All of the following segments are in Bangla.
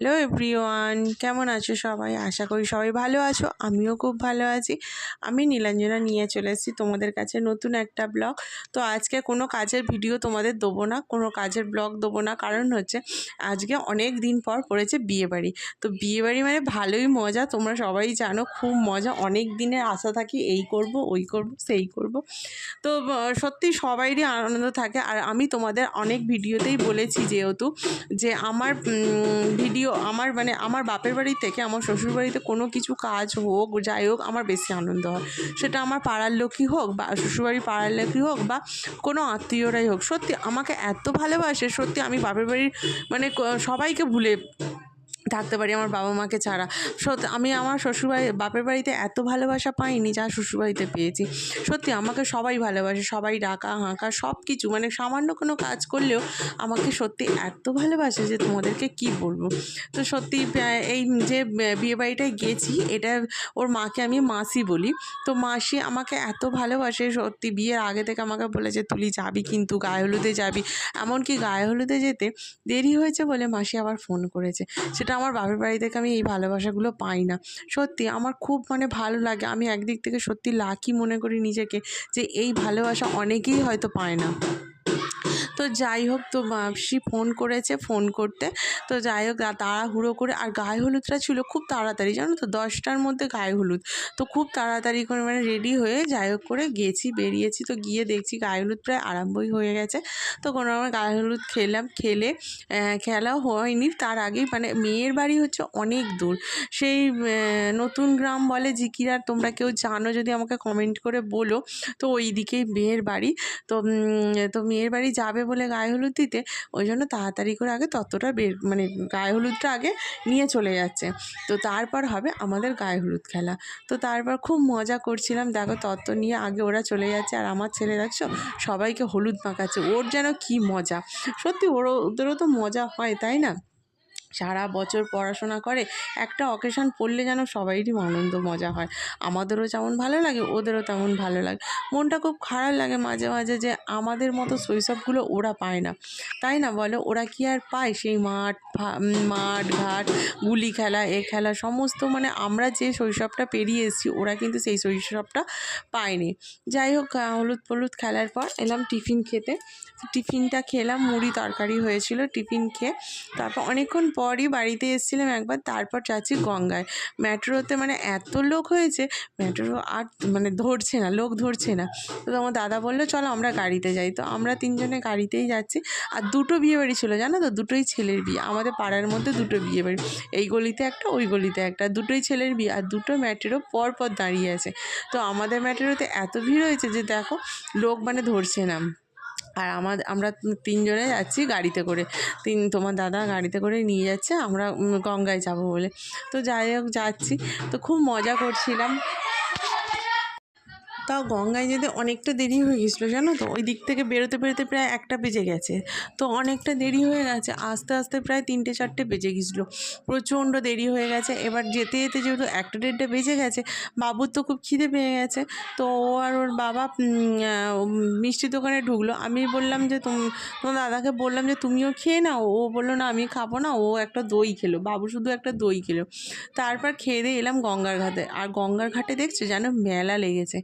হ্যালো এভরিওয়ান, কেমন আছো সবাই? আশা করি সবাই ভালো আছো, আমিও খুব ভালো আছি। আমি নীলাঞ্জনা নিয়ে চলে এসেছি তোমাদের কাছে নতুন একটা ব্লগ। তো আজকে কোনো কাজের ভিডিও তোমাদের দেবো না, কোনো কাজের ব্লগ দেবো না। কারণ হচ্ছে, আজকে অনেক দিন পর পড়েছে বিয়েবাড়ি। তো বিয়েবাড়ি মানে ভালোই মজা, তোমরা সবাই জানো খুব মজা। অনেক দিনের আশা থাকি এই করব, ওই করব, সেই করব। তো সত্যি সবাইরই আনন্দ থাকে। আর আমি তোমাদের অনেক ভিডিওতেই বলেছি যেহেতু, যে আমার ভিডিও আমার মানে আমার বাপের বাড়ি থেকে আমার শ্বশুর বাড়িতে কোনো কিছু কাজ হোক, যাই হোক, আমার বেশি আনন্দ হয়। সেটা আমার পাড়ার লোকই হোক বা শ্বশুরবাড়ির পাড়ার লোকই হোক বা কোনো আত্মীয়রাই হোক। সত্যি আমাকে এত ভালোবাসে, সত্যি আমি বাপের বাড়ির মানে সবাইকে ভুলে থাকতে পারি আমার বাবা মাকে ছাড়া। সত্যি আমি আমার শ্বশুরবাড়ি, বাপের বাড়িতে এত ভালোবাসা পাইনি যা শ্বশুরবাড়িতে পেয়েছি। সত্যি আমাকে সবাই ভালোবাসে, সবাই ডাকা, হাঁকা সব কিছু মানে সামান্য কোনো কাজ করলেও আমাকে সত্যি এত ভালোবাসে যে তোমাদেরকে কি বলব? তো সত্যি এই যে বিয়ে বাড়িটায় গেছি, এটা ওর মাকে আমি মাসি বলি। তো মাসি আমাকে এত ভালোবাসে সত্যি। বিয়ের আগে থেকে আমাকে বলেছে তুলি যাবি কিন্তু গায়ে হলুদে যাবি। এমনকি গায়ে হলুদে যেতে দেরি হয়েছে বলে মাসি আবার ফোন করেছে। সেটা আমার বাপের বাড়ি থেকে আমি এই ভালোবাসাগুলো পাই না। সত্যি, আমার খুব মানে ভালো লাগে। আমি একদিক থেকে সত্যি লাকি মনে করি নিজেকে যে এই ভালোবাসা অনেকেই হয়তো পায় না। তো যাই হোক তো মাসি ফোন করেছে ফোন করতে। তো যাই হোক তাড়াহুড়ো করে আর গায়ে হলুদটা ছিল খুব তাড়াতাড়ি জানো তো? দশটার মধ্যে গায়ে হলুদ। তো খুব তাড়াতাড়ি করে মানে রেডি হয়ে যাই হোক করে গেছি বেরিয়েছি। তো গিয়ে দেখছি গায়ে হলুদ প্রায় আরম্ভই হয়ে গেছে। তো কোনো রকম গায়ে হলুদ খেলাম খেলে আহ, খেলা হয়নি। তার আগেই মানে মেয়ের বাড়ি হচ্ছে অনেক দূর। সেই নতুন গ্রাম বলে জিকিরার তোমরা কেউ জানো যদি আমাকে কমেন্ট করে বলো। তো ওই দিকেই মেয়ের বাড়ি। তো তো মেয়ের বাড়ি যাবে বলে গায়ে হলুদ দিতে, ওই জন্য তাড়াতাড়ি করে আগে ততটা বের মানে গায়ে হলুদটা আগে নিয়ে চলে যাচ্ছে। তো তারপর হবে আমাদের গায়ে হলুদ খেলা। তো তারপর খুব মজা করছিলাম। দেখো তত্ত্ব নিয়ে আগে ওরা চলে যাচ্ছে আর আমার ছেলে দেখছ সবাইকে হলুদ মাখাচ্ছে। ওর যেন কি মজা। সত্যি ওর ওদেরও তো মজা হয়, তাই না? সারা বছর পড়াশোনা করে, একটা অকেশন পড়লে যেন সবাইরই আনন্দ, মজা হয়। আমাদেরও যেমন ভালো লাগে, ওদেরও তেমন ভালো লাগে। মনটা খুব খারাপ লাগে মাঝে মাঝে যে আমাদের মতো শৈশবগুলো ওরা পায় না। তাই না বলো? ওরা কি আর পায়? সেই মাঠ মাঠ, ঘাট, গুলি খেলা, এ খেলা, সমস্ত মানে আমরা যে শৈশবটা পেরিয়ে এসেছি, ওরা কিন্তু সেই শৈশবটা পায়নি। যাই হোক হলুদ হলুদ খেলার পর এলাম টিফিন খেতে। টিফিনটা খেলাম, মুড়ি তরকারি হয়েছিল, টিফিন খেয়ে তারপর অনেকক্ষণ পরই বাড়িতে এসেছিলাম একবার, তারপর যাচ্ছি গঙ্গায়। মেট্রোতে মানে এত লোক হয়েছে, মেট্রো আর মানে ধরছে না, লোক ধরছে না। তো আমার দাদা বলল, চলো আমরা গাড়িতে যাই। তো আমরা তিনজনে গাড়িতেই যাচ্ছি। আর দুটো বিয়ে বাড়ি ছিল, জানো তো? দুটোই ছেলের বিয়ে। আমাদের পাড়ার মধ্যে দুটো বিয়ে বাড়ি। এই গলিতে একটা, ওই গলিতে একটা। দুটোই ছেলের বিয়ে আর দুটো ম্যাটেরও পর পর দাঁড়িয়ে আছে। তো আমাদের ম্যাটেরোতে এত ভিড় হয়েছে যে দেখো, লোক মানে ধরছে না। আর আমার আমরা তিনজনে যাচ্ছি গাড়িতে করে। তিন, তোমার দাদা গাড়িতে করে নিয়ে যাচ্ছে, আমরা গঙ্গায় যাব বলে। তো যাই হোক, যাচ্ছি। তো খুব মজা করছিলাম। তাও গঙ্গায় যেতে অনেকটা দেরি হয়ে গেছিল, জানো তো? ওই দিক থেকে বেরোতে বেরোতে প্রায় একটা বেজে গেছে। তো অনেকটা দেরি হয়ে গেছে, আস্তে আস্তে প্রায় তিনটে চারটে বেজে গেছিল। প্রচণ্ড দেরি হয়ে গেছে। এবার যেতে যেতে যেহেতু একটা দেড়টা বেজে গেছে, বাবুর তো খুব খিদে পেয়ে গেছে। তো ও আর ওর বাবা মিষ্টি দোকানে ঢুকলো। আমি বললাম যে, তুম, তোমার দাদাকে বললাম যে, তুমিও খেয়ে নাও। ও বলল, না, আমি খাব না। ও একটা দই খেলো, বাবু শুধু একটা দই খেলো। তারপর খেয়ে দিয়ে এলাম গঙ্গার ঘাটে। আর গঙ্গার ঘাটে দেখছ, যেন মেলা লেগেছে।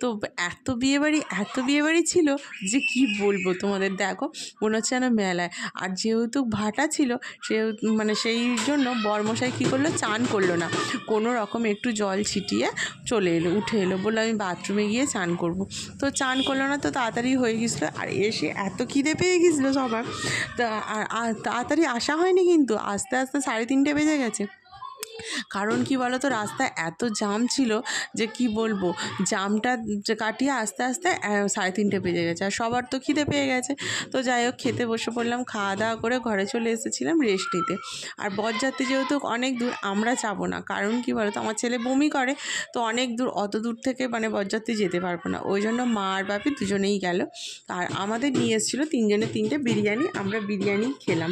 তো এত বিয়েবাড়ি এত বিয়েবাড়ি ছিল যে কি বলব তোমাদের? দেখো, মনে হচ্ছে যেন মেলায়। আর যেহেতু ভাটা ছিল, সেহেতু মানে সেই জন্য বরমশাই কী করল? চান করল না। কোনো রকম একটু জল ছিটিয়ে চলে এলো, উঠে এলো বলল, আমি বাথরুমে গিয়ে চান করব। তো চান করল না, তো তাড়াতাড়ি হয়ে গেছিল আর এসে এত খিদে পেয়ে গেছিল সবার। আর তাড়াতাড়ি আসা হয়নি কিন্তু। আস্তে আস্তে সাড়ে তিনটে বেজে গেছে। কারণ কি বলো তো রাস্তায় এত জাম ছিল যে কি বলব জামটা যে কাটিয়ে আস্তে আস্তে সাড়ে তিনটে বেজে গেছে। আর সবার তো খিদে পেয়ে গেছে। তো যাই হোক, খেতে বসে পড়লাম, খাওয়া দাওয়া করে ঘরে চলে এসেছিলাম রেস্ট নিতে। আর বরযাত্রী যেহেতু অনেক দূর, আমরা যাব না। কারণ কি বলো তো আমার ছেলে বমি করে, তো অনেক দূর, অত দূর থেকে মানে বরযাত্রী যেতে পারব না। ওই জন্য মা আর বাপি দুজনেই গেল। আর আমাদের নিয়ে এসেছিল তিনজনে তিনটে বিরিয়ানি, আমরা বিরিয়ানি খেলাম।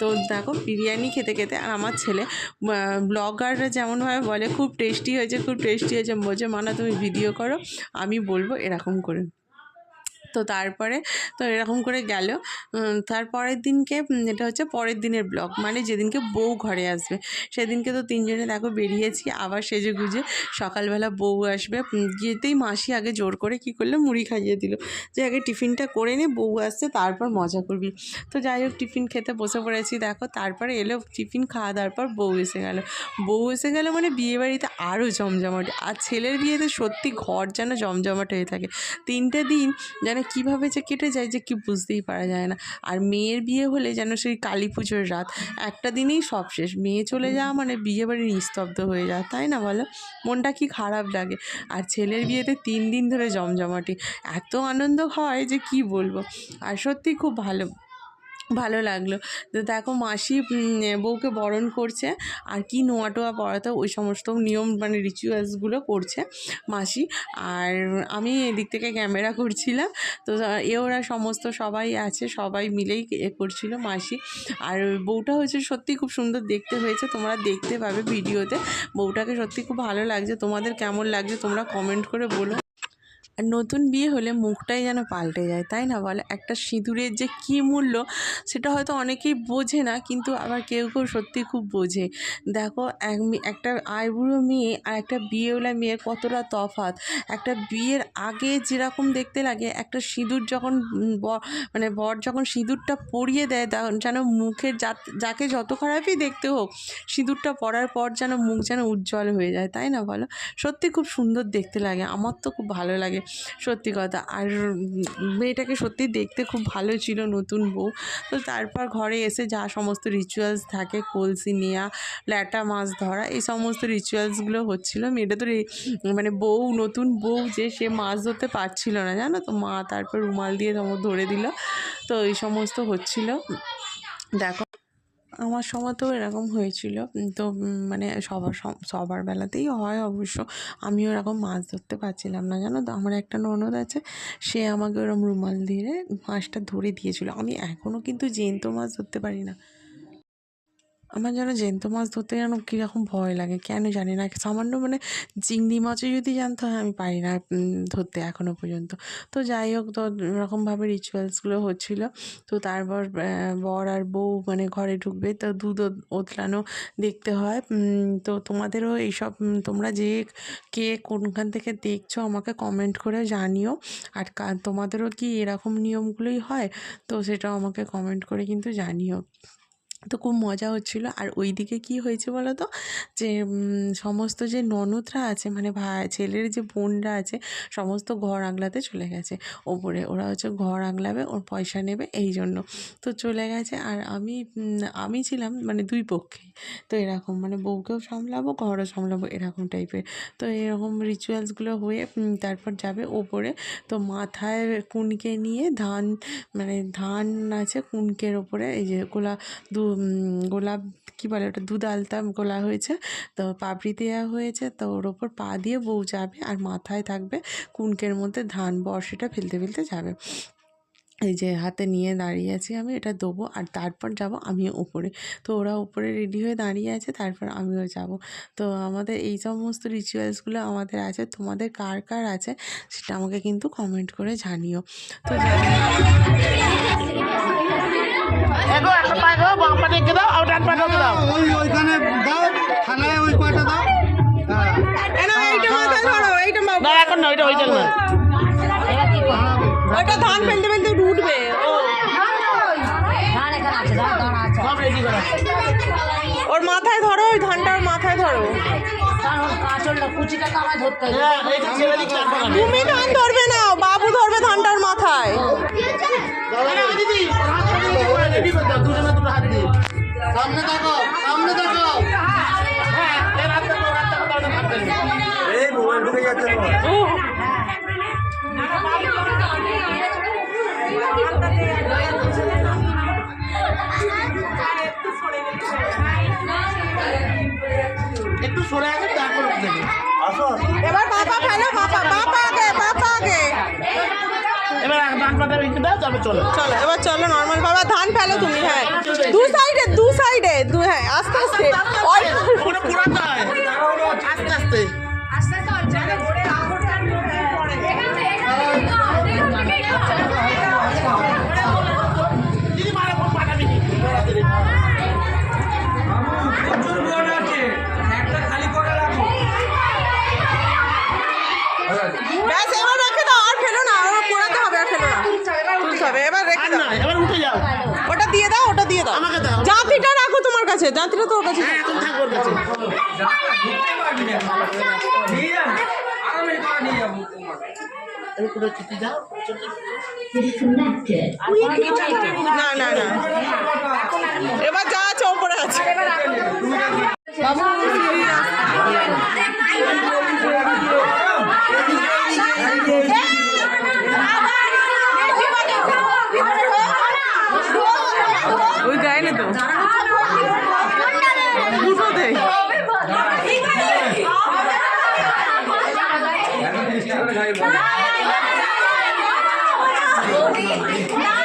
তো দেখো, বিরিয়ানি খেতে খেতে আর আমার ছেলে ব্লগাররা যেমনভাবে বলে, খুব টেস্টি হয়েছে, খুব টেস্টি হয়েছে। মজে মানা তুমি ভিডিও করো, আমি বলব এরকম করে। তো তারপরে তো এরকম করে গেল। উম, তারপরের দিনকে এটা হচ্ছে পরের দিনের ব্লগ। মানে যেদিনকে বউ ঘরে আসবে সেদিনকে তো তিনজনে দেখো বেরিয়েছি আবার সেজে গুজে সকালবেলা বউ আসবে। উম, গিয়েতেই মাসি আগে জোর করে কি করল মুড়ি খাইয়ে দিল। যে আগে টিফিনটা করে নে বউ আসছে তারপর মজা করবি। তো যাই হোক টিফিন খেতে বসে পড়েছি দেখো তারপরে এলো টিফিন খাওয়া দাওয়ার পর বউ এসে গেল। বউ এসে গেলে মানে বিয়ে বাড়িতে আরও জমজমাট। আর ছেলের বিয়েতে সত্যি ঘর যেন জমজমাট হয়ে থাকে। তিনটে দিন যেন কীভাবে যে কেটে যায় যে কি বুঝতেই পারা যায় না। আর মেয়ের বিয়ে হলে যেন সেই কালী পুজোর রাত, একটা দিনেই সব শেষ। মেয়ে চলে যাওয়া মানে বিয়ে বাড়ি নিস্তব্ধ হয়ে যায় তাই না বলো? মনটা কি খারাপ লাগে। আর ছেলের বিয়েতে তিন দিন ধরে জমজমাটি, এত আনন্দ হয় যে কি বলব? আর সত্যি খুব ভালো। ভালো লাগল। তো দেখো মাসি বউকে বরণ করছে। আর কি নোয়া টোয়া পড়াতে ওই সমস্ত নিয়ম মানে রিচুয়ালসগুলো করছে মাসি। আর আমি এদিক থেকে ক্যামেরা করছিলাম। তো এ ওরা সমস্ত সবাই আছে, সবাই মিলেই এ করছিল মাসি। আর বউটা হয়েছে সত্যি খুব সুন্দর দেখতে হয়েছে। তোমরা দেখতে পাবে ভিডিওতে। বউটাকে সত্যি খুব ভালো লাগছে। তোমাদের কেমন লাগছে তোমরা কমেন্ট করে বলো। আর নতুন বিয়ে হলে মুখটাই যেন পাল্টে যায়, তাই না বলে? একটা সিঁদুরের যে কী মূল্য সেটা হয়তো অনেকেই বোঝে না, কিন্তু আবার কেউ কেউ সত্যি খুব বোঝে। দেখো, এক একটা আইবুড়ো মেয়ে আর একটা বিয়েওয়ালা মেয়ের কতটা তফাৎ। একটা বিয়ের আগে যেরকম দেখতে লাগে, একটা সিঁদুর যখন মানে বর যখন সিঁদুরটা পরিয়ে দেয় যেন মুখের যাকে যত খারাপই দেখতে হোক, সিঁদুরটা পরার পর যেন মুখ যেন উজ্জ্বল হয়ে যায়, তাই না বলো? সত্যি খুব সুন্দর দেখতে লাগে, আমার তো খুব ভালো লাগে। সত্যি কথা। আর মেয়েটাকে সত্যি দেখতে খুব ভালো ছিল নতুন বউ। তো তারপর ঘরে এসে যা সমস্ত রিচুয়ালস থাকে, কলসি নেওয়া ল্যাটা মাছ ধরা, এই সমস্ত রিচুয়ালসগুলো হচ্ছিল। মেয়েটা তো মানে বউ, নতুন বউ যে সে মাছ ধরতে পারছিল না, জানো তো? মা তারপর রুমাল দিয়ে ধরে দিল। তো এই সমস্ত হচ্ছিল। দেখো। আমার সময় তো এরকম হয়েছিল। তো মানে সবার সবার বেলাতেই হয় অবশ্য। আমিও এরকম মাছ ধরতে পারছিলাম না, জানো তো? আমার একটা ননদ আছে, সে আমাকে ওরকম রুমাল দিয়ে মাছটা ধরে দিয়েছিল। আমি এখনও কিন্তু জ্যান্ত মাছ ধরতে পারি না। আমার যেন জ্যান্ত মাছ ধরতে যেন কীরকম ভয় লাগে, কেন জানি না। সামান্য মানে চিংড়ি মাছও যদি জানতে হয়, আমি পারি না ধরতে এখনও পর্যন্ত। তো যাই হোক, তো এরকমভাবে রিচুয়ালসগুলো হচ্ছিল। তো তারপর বর আর বউ মানে ঘরে ঢুকবে, তো দুধ ওতলানো দেখতে হয়। তো তোমাদেরও এইসব তোমরা যে কে কোনখান থেকে দেখছ, আমাকে কমেন্ট করে জানিও। আর তোমাদেরও কি এরকম নিয়মগুলোই হয়? তো সেটাও আমাকে কমেন্ট করে কিন্তু জানিও। তো খুব মজা হচ্ছিল। আর ওই দিকে কী হয়েছে বলো তো যে সমস্ত যে ননদরা আছে মানে ভাই ছেলের যে বোনরা আছে, সমস্ত ঘর আগলাতে চলে গেছে। ওপরে ওরা হচ্ছে ঘর আগলাবে ওর পয়সা নেবে এই জন্য। তো চলে গেছে আর আমি আমি ছিলাম মানে দুই পক্ষে তো এরকম মানে বউকেও সামলাবো, ঘরও সামলাবো এরকম টাইপের। তো এরকম রিচুয়ালসগুলো হয়ে তারপর যাবে ওপরে। তো মাথায় কুনকে নিয়ে ধান মানে ধান আছে কুনকের ওপরে, এই যে গোলা দু গোলাপ, কী বলে ওটা, দুধ আলতা গোলা হয়েছে। তো পাপড়ি দেওয়া হয়েছে, তো ওর ওপর পা দিয়ে বউ যাবে আর মাথায় থাকবে কুনকের মধ্যে ধান, বর্ষিটা ফেলতে ফেলতে যাবে। এই যে হাতে নিয়ে দাঁড়িয়ে আছি আমি, এটা দেবো আর তারপর যাব আমিও উপরে। তো ওরা উপরে রেডি হয়ে দাঁড়িয়ে আছে, তারপর আমিও যাব। তো আমাদের এই সমস্ত রিচুয়ালসগুলো আমাদের আছে, তোমাদের কার কার আছে সেটা আমাকে কিন্তু কমেন্ট করে জানিও। তো এগো একটা পায়ে দাও বাম পা রেখে দাও আর ডান পা দাও। ওই ওইখানে দাও থালায় ওই পাটা দাও। হ্যাঁ এইটা মাথায় ধরো না এখন না ওইটা ওইটা না ওইটা ধান ফেলতে ফেলতে উঠবে সব ওর মাথায় ধরো ওই ধানটা ওর মাথায় ধরো হ্যাঁ এই যে ছেলে দিকে চার তুমি ধান ধরবে না বাবু ধরবে ধানটার মাথায়। সামনে দেখো সামনে দেখো তারপর চলো। চলো এবার চলো নর্মাল বাবা ধান ফেলো তুমি হ্যাঁ। দু সাইডে দু সাইডে দু হ্যাঁ আস্তে আস্তে। অল্প কোনো ছুটি দাও। না না না। এবার যা আছে ওপরে আছে। বাবু ওই না তো। দুটোতে দেখ-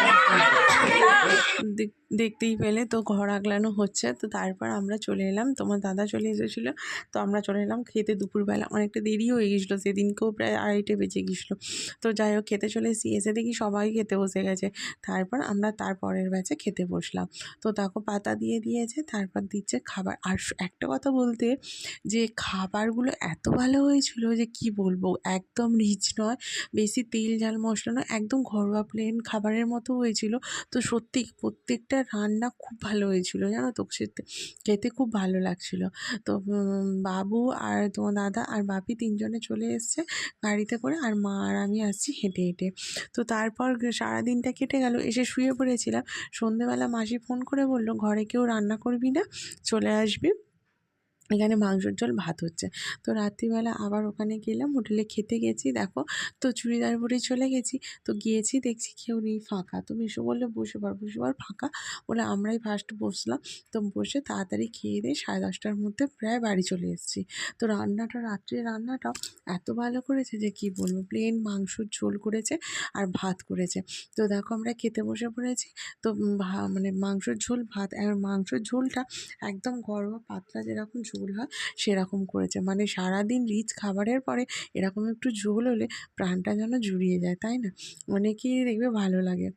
দেখতেই পেলে। তো ঘর আগলানো হচ্ছে। তো তারপর আমরা চলে এলাম। তোমার দাদা চলে এসেছিল। তো আমরা চলে এলাম খেতে দুপুরবেলা। অনেকটা দেরি হয়ে গেছিল। সেদিনকেও প্রায় আড়াইটে বেজে গেছিল। তো যাই হোক, খেতে চলে এসেছি। এসে দেখি সবাই খেতে বসে গেছে। তারপর আমরা তার পরের ব্যাচে খেতে বসলাম। তো দেখো, পাতা দিয়ে দিয়েছে, তারপর দিচ্ছে খাবার। আর একটা কথা বলতে, যে খাবারগুলো এত ভালো হয়েছিল যে কি বলব? একদম রিচ নয়। বেশি তেল ঝাল মশলা নয়। একদম ঘরোয়া প্লেন খাবারের মতো হয়েছিল। তো সত্যি প্রত্যেকটা রান্না খুব ভালো হয়েছিল, জানো তো? খেতে খেতে খুব ভালো লাগছিল। তো বাবু আর তোমার দাদা আর বাপি তিনজনে চলে এসছে গাড়িতে করে আর মা আর আমি আসছি হেঁটে হেঁটে। তো তারপর সারাদিনটা কেটে গেল। এসে শুয়ে পড়েছিলাম। সন্ধেবেলা মাসি ফোন করে বলল, ঘরে কেউ রান্না করবি না? চলে আসবি। এখানে মাংসর ঝোল, ভাত হচ্ছে। তো রাত্রিবেলা আবার ওখানে গেলাম, হোটেলে খেতে গেছি। দেখো, তো চুড়িদার পরে চলে গেছি। তো গিয়েছি, দেখছি কেউ নেই ফাঁকা। তো মিশো বললে, বসে পার বসে পার ফাঁকা। বলে, আমরাই ফার্স্ট বসলাম। তো বসে তাড়াতাড়ি খেয়ে দিয়ে সাড়ে দশটার মধ্যে প্রায় বাড়ি চলে এসেছি। তো রান্নাটা, রাত্রে রান্নাটাও এত ভালো করেছে যে কি বলব প্লেন মাংসর ঝোল করেছে আর ভাত করেছে। তো দেখো, আমরা খেতে বসে পড়েছি। তো মানে মাংসর ঝোল, ভাত মাংসর ঝোলটা একদম ঘরোয়া পাতলা যেরকম ঝোল হয় সেরকম করেছে। মানে সারাদিন রিচ খাবারের পরে এরকম একটু ঝোল হলে প্রাণটা যেন জুড়িয়ে যায়, তাই না? অনেকেই দেখবে ভালো লাগে।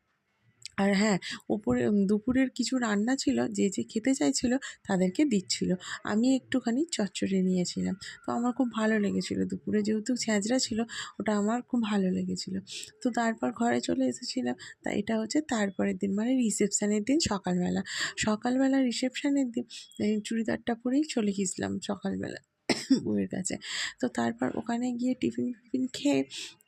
আর হ্যাঁ ওপরে দুপুরের কিছু রান্না ছিল, যে যে খেতে চাইছিল তাদেরকে দিচ্ছিল। আমি একটুখানি চচ্চড়ি নিয়েছিলাম। তো আমার খুব ভালো লেগেছিল। দুপুরে যেহেতু ছ্যাঁচড়া ছিল, ওটা আমার খুব ভালো লেগেছিলো। তো তারপর ঘরে চলে এসেছিলাম। তা এটা হচ্ছে তারপরের দিন মানে রিসেপশানের দিন সকালবেলা। সকালবেলা রিসেপশানের দিন চুড়িদারটা পরেই চলে গেছিলাম সকালবেলা। বউয়ের কাছে। তো তারপর ওখানে গিয়ে টিফিন টিফিন খেয়ে,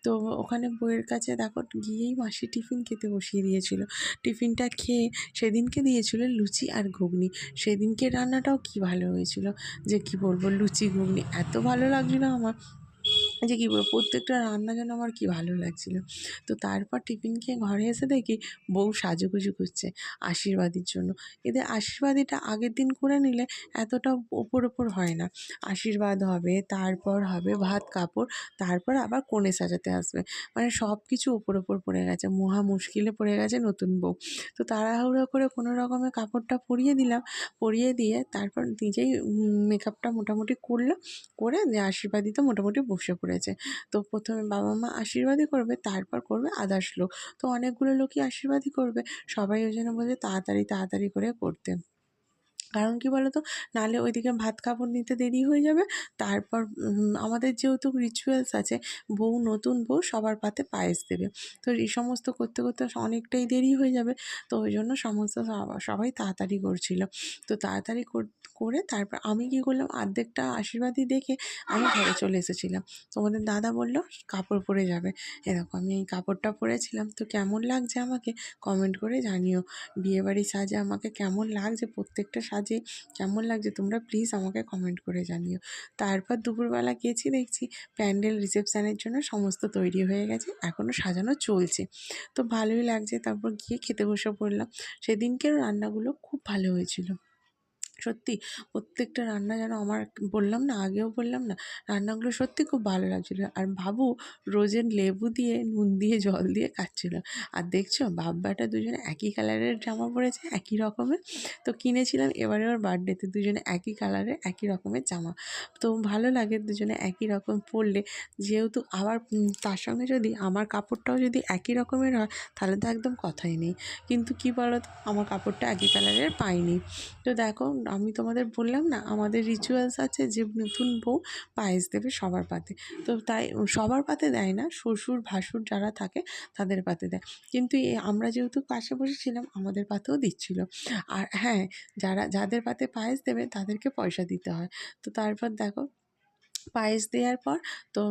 তো ওখানে বইয়ের কাছে দেখো গিয়েই মাসি টিফিন খেতে বসিয়ে দিয়েছিল। টিফিনটা খেয়ে সেদিনকে দিয়েছিল লুচি আর ঘুগনি। সেদিনকে রান্নাটাও কি ভালো হয়েছিল? যে কি বলব, লুচি, ঘুগনি এত ভালো লাগছিল আমার। যে কী বলব, প্রত্যেকটা রান্না যেন আমার কি ভালো লাগছিল। তো তারপর টিফিন খেয়ে ঘরে এসে দেখি বউ সাজুগুজু করছে আশীর্বাদের জন্য। এদের আশীর্বাদীটা আগের দিন করে নিলে এতটা ওপর ওপর হয় না। আশীর্বাদ হবে, তারপর হবে ভাত, কাপড়, তারপর আবার কোণে সাজাতে আসবে। মানে সব কিছু ওপর ওপর পড়ে গেছে, মহা মুশকিলে পড়ে গেছে নতুন বউ। তো তাড়াহুড়ো করে কোনো রকমের কাপড়টা পরিয়ে দিলাম, পরিয়ে দিয়ে তারপর নিজেই মেকআপটা মোটামুটি করল করে যে আশীর্বাদিতে মোটামুটি বসে পড়েছে তো প্রথমে বাবা মা আশীর্বাদই করবে, তারপর করবে আদার্স লোক। তো অনেকগুলো লোকই আশীর্বাদই করবে, সবাই ওই জন্য বলছে তাড়াতাড়ি তাড়াতাড়ি করে করতে। কারণ কি বলো তো নাহলে ওইদিকে ভাত কাপড় নিতে দেরি হয়ে যাবে। তারপর আমাদের যেহেতু রিচুয়ালস আছে, বউ নতুন বউ সবার পাতে পায়েস দেবে। তো এই সমস্ত করতে করতে অনেকটাই দেরি হয়ে যাবে। তো ওই জন্য সমস্ত সবাই তাড়াতাড়ি করছিল। তো তাড়াতাড়ি কর- তারপর আমি কী করলাম অর্ধেকটা আশীর্বাদই দেখে আমি ঘরে চলে এসেছিলাম। তোমাদের দাদা বলল, কাপড় পরে যাবে। এরকম আমি এই কাপড়টা পরেছিলাম। তো কেমন লাগছে আমাকে কমেন্ট করে জানিও। বিয়েবাড়ির সাজে আমাকে কেমন লাগছে, প্রত্যেকটা সাজে কেমন লাগছে তোমরা প্লিজ আমাকে কমেন্ট করে জানিও। তারপর দুপুরবেলা গেছি দেখছি প্যান্ডেল রিসেপশানের জন্য সমস্ত তৈরি হয়ে গেছে এখনও সাজানো চলছে। তো ভালোই লাগছে, তারপর গিয়ে খেতে বসে পড়লাম। সেদিনকের রান্নাগুলো খুব ভালো হয়েছিল। সত্যি প্রত্যেকটা রান্না যেন আমার বললাম না, আগেও বললাম না, রান্নাগুলো সত্যি খুব ভালো লাগছিল। আর বাবু রোজের লেবু দিয়ে, নুন দিয়ে, জল দিয়ে খাচ্ছিলো। আর দেখছ, বাব্বাটা দুজনে একই কালারের জামা পরেছে, একই রকমের। তো কিনেছিলাম, এবারে ওর বার্থডেতে দুজনে একই কালারের, একই রকমের জামা। তো ভালো লাগে দুজনে একই রকম পরলে। যেহেতু আবার তার সঙ্গে যদি আমার কাপড়টাও যদি একই রকমের হয়, তাহলে তো একদম কথাই নেই। কিন্তু কি বলো আমার কাপড়টা একই কালারের পাইনি। তো দেখো আমি তোমাদের বললাম না, আমাদের রিচুয়ালস আছে যে নতুন বউ পায়েস দেবে সবার পাতে। তো তাই সবার পাতে দেয় না, শ্বশুর, ভাসুর যারা থাকে তাদের পাতে দেয়। কিন্তু আমরা যেহেতু পাশে বসেছিলাম আমাদের পাতেও দিচ্ছিল। আর হ্যাঁ যারা, যাদের পাতে পায়েস দেবে তাদেরকে পয়সা দিতে হয়। তো তারপর দেখো পায়েস দেওয়ার পর তো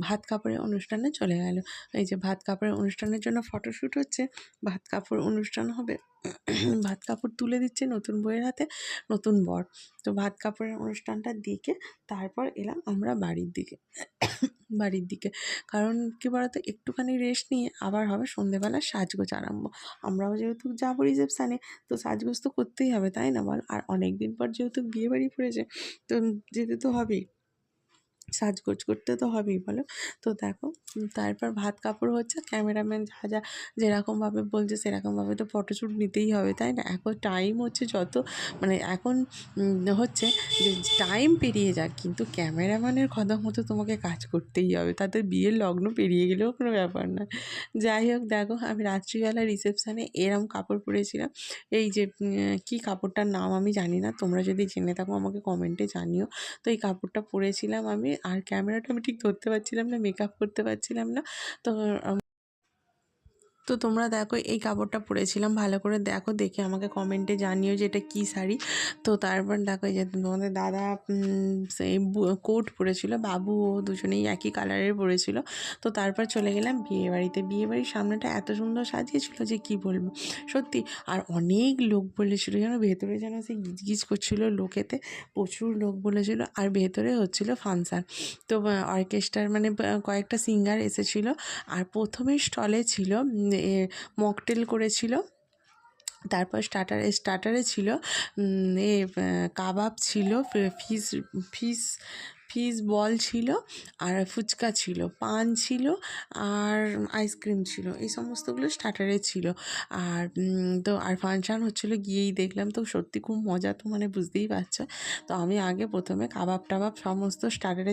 ভাত কাপড়ের অনুষ্ঠানে চলে গেল। এই যে ভাত কাপড়ের অনুষ্ঠানের জন্য ফটোশ্যুট হচ্ছে, ভাত কাপড় অনুষ্ঠান হবে। ভাত কাপড় তুলে দিচ্ছে নতুন বইয়ের হাতে, নতুন বর। তো ভাত কাপড়ের অনুষ্ঠানটা দিকে, তারপর এলাম আমরা বাড়ির দিকে। বাড়ির দিকে। কারণ কী বলতো, একটুখানি রেস্ট নিয়ে আবার হবে সন্ধেবেলা সাজগোজ আরম্ভ। আমরাও যেহেতু যাব রিসেপশানে তো সাজগোজ তো করতেই হবে, তাই না বল? আর অনেক দিন পর যেহেতু বিয়ে বাড়ি পড়েছে, তো যেতে তো হবেই। সাজগোজ করতে তো হবেই, বলো? তো দেখো তারপর ভাত কাপড় হচ্ছে, ক্যামেরাম্যান যা যা যেরকমভাবে বলছে, সেরকমভাবে তো ফটোশ্যুট নিতেই হবে, তাই না? এখন টাইম হচ্ছে যত মানে এখন হচ্ছে যে টাইম পেরিয়ে যাক, কিন্তু ক্যামেরাম্যানের কথা মতো তোমাকে কাজ করতেই হবে। তাদের বিয়ের লগ্ন পেরিয়ে গেলেও কোনো ব্যাপার না। যাই হোক, দেখো, আমি রাত্রিবেলা রিসেপশানে এরম কাপড় পরেছিলাম। এই যে কী কাপড়টার নাম আমি জানি না, তোমরা যদি জেনে থাকো আমাকে কমেন্টে জানিও। তো এই কাপড়টা পরেছিলাম আমি আর ক্যামেরাটা আমি ঠিক ধরতে পারছিলাম না মেকআপ করতে পারছিলাম না। তো তো তোমরা দেখো, এই কাপড়টা পরেছিলাম, ভালো করে দেখো, দেখে আমাকে কমেন্টে জানিও যে এটা কী শাড়ি। তো তারপর দেখো যে তোমাদের দাদা সেই কোট পরেছিল, বাবু ও দুজনেই একই কালারের পরেছিল। তো তারপর চলে গেলাম বিয়ে বাড়িতে। বিয়ে বাড়ির সামনেটা এত সুন্দর সাজিয়েছিল যে কি বলব। সত্যি, আর অনেক লোক বলেছিল যেন ভেতরে যেন সে গিজগিজ করছিল লোকেতে, প্রচুর লোক বলেছিল, আর ভেতরে হচ্ছিল ফাংশান। তো, অর্কেস্ট্রার মানে কয়েকটা সিঙ্গার এসেছিল, আর প্রথমে স্টলে ছিল মকটেল করেছিল। তারপর স্টার্টারে স্টার্টারে ছিল এ কাবাব ছিল ফিস ফিস ফিস বল ছিল আর ফুচকা ছিল পান ছিল আর আইসক্রিম ছিল এই সমস্তগুলো স্টার্টারে ছিল আর তো আর ফাংশান হচ্ছিল গিয়েই দেখলাম তো সত্যি খুব মজা তো মানে বুঝতেই পারছ তো আমি আগে প্রথমে কাবাব টাবাব সমস্ত স্টার্টারে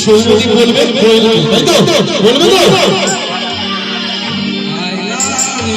সৌমদী বলবে তাই তো বলবে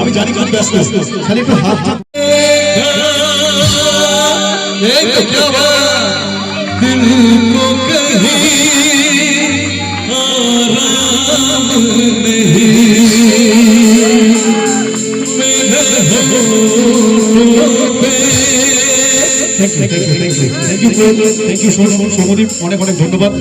আমি জানি খুব ব্যস্ত খালি একটু হাত thank you thank you Samadeep অনেক অনেক ধন্যবাদ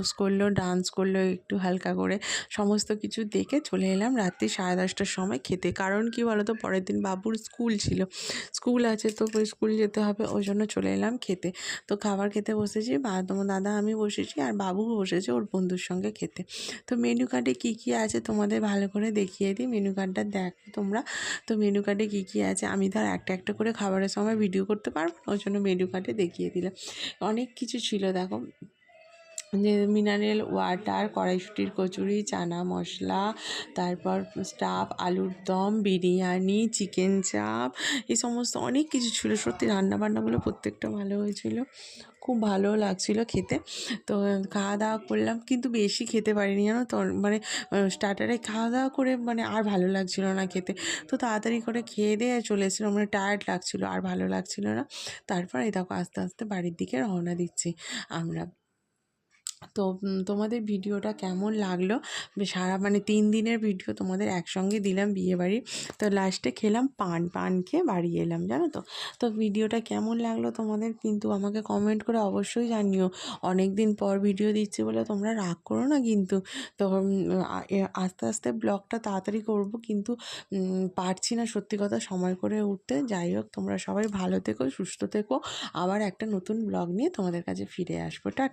দুজনে করল, ডান্স করল একটু হালকা করে, সমস্ত কিছু দেখে চলে এলাম রাত্রি সাড়ে দশটার সময় খেতে। কারণ কি বলো তো পরের দিন বাবুর স্কুল ছিল। স্কুল আছে তো স্কুল যেতে হবে, ওই জন্য চলে এলাম খেতে। তো খাবার খেতে বসেছি তোমার দাদা, আমি বসেছি, আর বাবু বসেছে ওর বন্ধুর সঙ্গে খেতে। তো মেনু কার্ডে কী কী আছে তোমাদের ভালো করে দেখিয়ে দিই। মেনু কার্ডটা দেখো তোমরা। তো মেনু কার্ডে কী কী আছে? আমি ধর একটা একটা করে খাবারের সময় ভিডিও করতে পারব ওই জন্য মেনু কার্ডে দেখিয়ে দিলাম। অনেক কিছু ছিল, দেখো। যে মিনারেল ওয়াটার, কড়াইশুটির কচুরি, চানা মশলা, তারপর স্টাফ, আলুর দম, বিরিয়ানি, চিকেন চাপ, এই সমস্ত অনেক কিছু ছিল। সত্যি রান্নাবান্নাগুলো প্রত্যেকটা ভালো হয়েছিল। খুব ভালো লাগছিল খেতে। তো খাওয়া দাওয়া করলাম, কিন্তু বেশি খেতে পারিনি জানো তো? মানে স্টার্টারে খাওয়া দাওয়া করে মানে আর ভালো লাগছিল না খেতে। তো তাড়াতাড়ি করে খেয়ে দিয়ে চলে এসেছিলাম। মানে টায়ার্ড লাগছিল, আর ভালো লাগছিল না। তারপর এই দেখো আস্তে আস্তে বাড়ির দিকে রওনা দিচ্ছি। আমরা তো তোমাদের ভিডিওটা কেমন লাগল? সারা মানে তিন দিনের ভিডিও তোমাদের একসঙ্গে দিলাম বিয়েবাড়ির তো লাস্টে খেলাম পান পান খেয়ে বাড়ি এলাম, জানো তো? তো ভিডিওটা কেমন লাগল তোমাদের কিন্তু আমাকে কমেন্ট করে অবশ্যই জানিও। অনেক দিন পর ভিডিও দিচ্ছি বলে তোমরা রাগ করো না কিন্তু। তো আস্তে আস্তে ব্লগটা তাড়াতাড়ি করব কিন্তু পারছি না সত্যি কথা সময় করে উঠতে। যাই হোক, তোমরা সবাই ভালো থেকো, সুস্থ থেকো। আবার একটা নতুন ব্লগ নিয়ে তোমাদের কাছে ফিরে আসব। টা